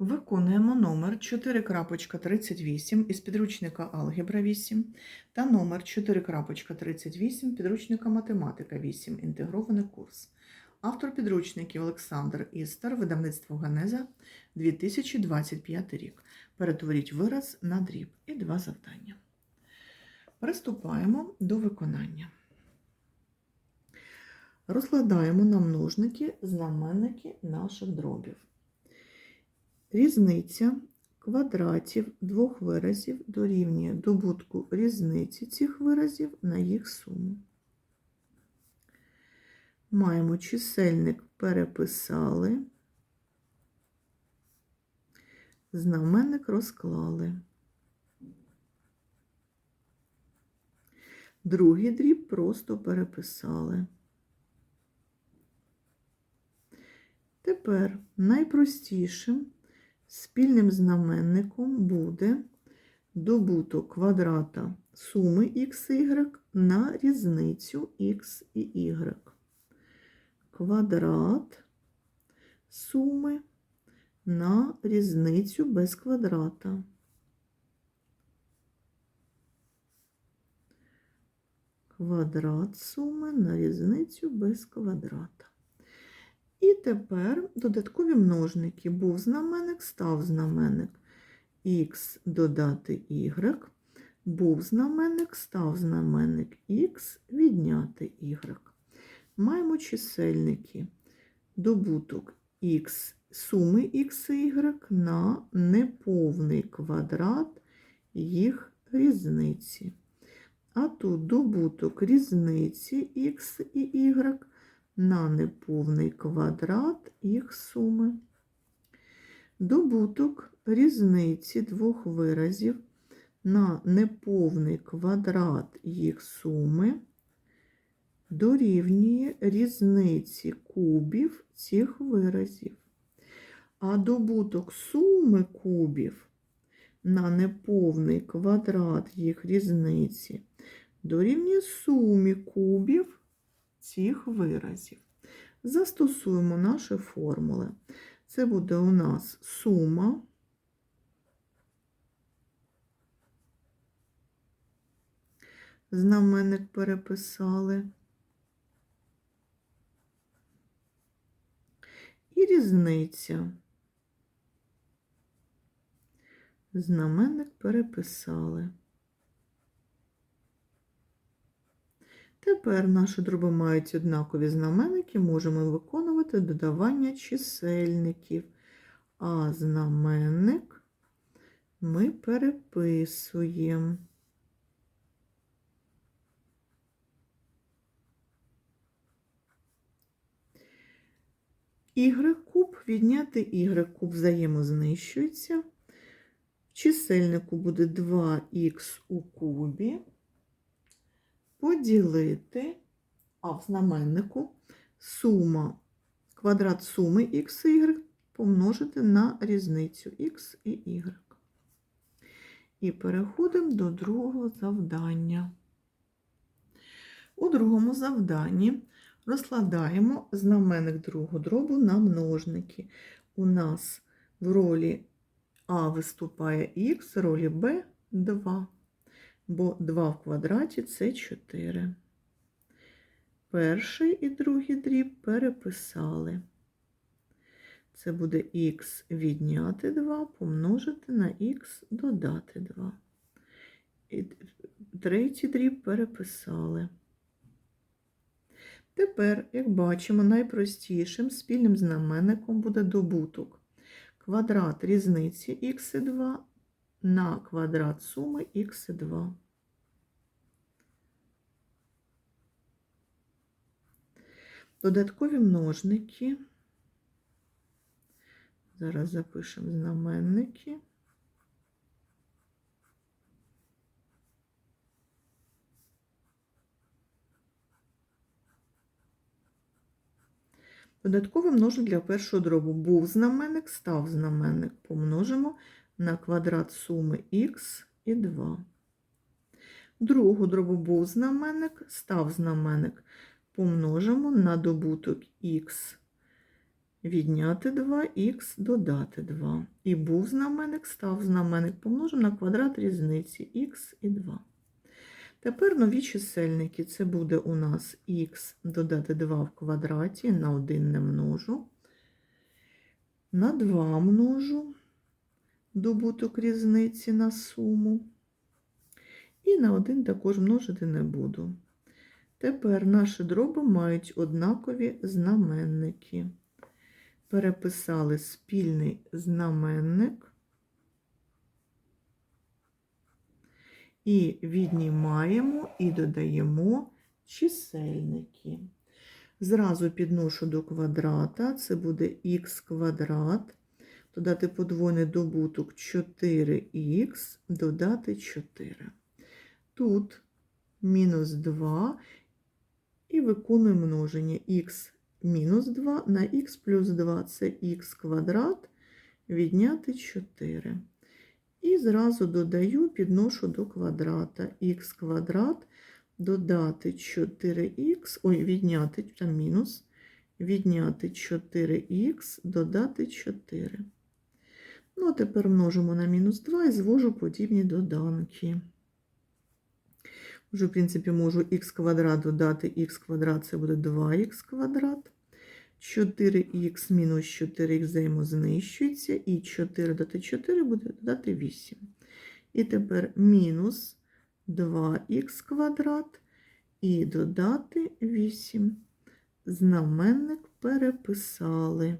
Виконуємо номер 4.38 із підручника Алгебра 8 та номер 4.38 підручника Математика 8. Інтегрований курс. Автор підручників Олександр Істер, видавництво Ганеза 2025 рік. Перетворіть вираз на дріб і два завдання. Приступаємо до виконання. Розкладаємо на множники знаменники наших дробів. Різниця квадратів двох виразів дорівнює добутку різниці цих виразів на їх суму. Маємо чисельник переписали, знаменник розклали. Другий дріб просто переписали. Тепер найпростішим спільним знаменником буде добуток квадрата суми х y на різницю х і y. Квадрат суми на різницю без квадрата. Квадрат суми на різницю без квадрата. І тепер додаткові множники. Був знаменник, став знаменник. Х додати y. Був знаменник, став знаменник Х відняти y. Маємо чисельники. Добуток х суми х і y на неповний квадрат їх різниці. А тут добуток різниці х і y на неповний квадрат їх суми. Добуток різниці двох виразів на неповний квадрат їх суми дорівнює різниці кубів цих виразів. А добуток суми кубів на неповний квадрат їх різниці дорівнює сумі кубів цих виразів. Застосуємо наші формули. Це буде у нас сума. Знаменник переписали. І різниця. Знаменник переписали. Тепер наші дроби мають однакові знаменники, можемо виконувати додавання чисельників, а знаменник ми переписуємо. Y куб відняти y куб взаємознищується. В чисельнику буде 2х у кубі поділити, а в знаменнику сума, квадрат суми х і y помножити на різницю х і y. І переходимо до другого завдання. У другому завданні розкладаємо знаменник другого дробу на множники. У нас в ролі А виступає х, в ролі Б 2 бо 2 в квадраті це 4. Перший і другий дріб переписали. Це буде х відняти 2 помножити на х додати 2. І третій дріб переписали. Тепер, як бачимо, найпростішим спільним знаменником буде добуток. Квадрат різниці х2 на квадрат суми х2. Додаткові множники. Зараз запишемо знаменники. Додатковий множник для першого дробу був знаменник, став знаменник. Помножимо квадрат суми х і 2. Другу дробу був знаменник, став знаменник. Помножимо на добуток х відняти 2х, додати 2. І був знаменник, став знаменник, помножимо на квадрат різниці х і 2. Тепер нові чисельники. Це буде у нас х додати 2 в квадраті, на 1 не множу, на 2 множу добуток різниці на суму. І на 1 також множити не буду. Тепер наші дроби мають однакові знаменники. Переписали спільний знаменник і віднімаємо і додаємо чисельники. Зразу підношу до квадрата, це буде х квадрат, додати подвойний добуток 4х, додати 4. Тут мінус 2 і виконуємо множення х мінус 2 на х плюс 2 це х квадрат, відняти 4. І зразу додаю, підношу до квадрата х квадрат, додати 4х, ой, відняти там мінус, відняти 4х, додати 4. Ну, а тепер множимо на мінус 2 і звожу подібні доданки. Вже, в принципі, можу х квадрат додати х квадрат, це буде 2х квадрат. 4х мінус 4х взаємознищується, і 4 додати 4 буде додати 8. І тепер мінус 2х квадрат і додати 8. Знаменник переписали.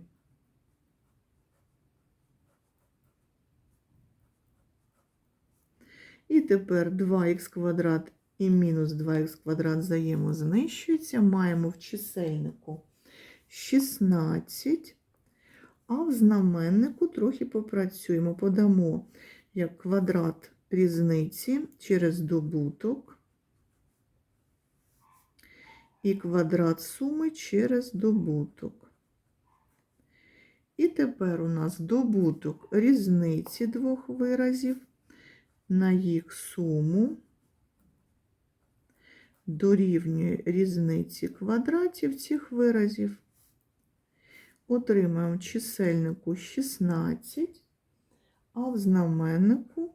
І тепер 2х квадрат і мінус 2х квадрат взаємознищуються. Маємо в чисельнику 16, а в знаменнику трохи попрацюємо. Подамо як квадрат різниці через добуток і квадрат суми через добуток. І тепер у нас добуток різниці двох виразів на їх суму дорівнює різниці квадратів цих виразів. Отримаємо чисельнику 16, а в знаменнику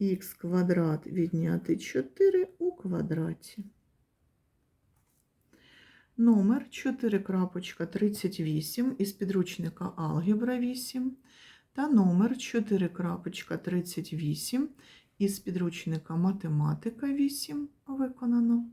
х квадрат відняти 4 у квадраті. Номер 4.38 із підручника Алгебра 8 та номер 4.38 із підручника Математика 8 виконано.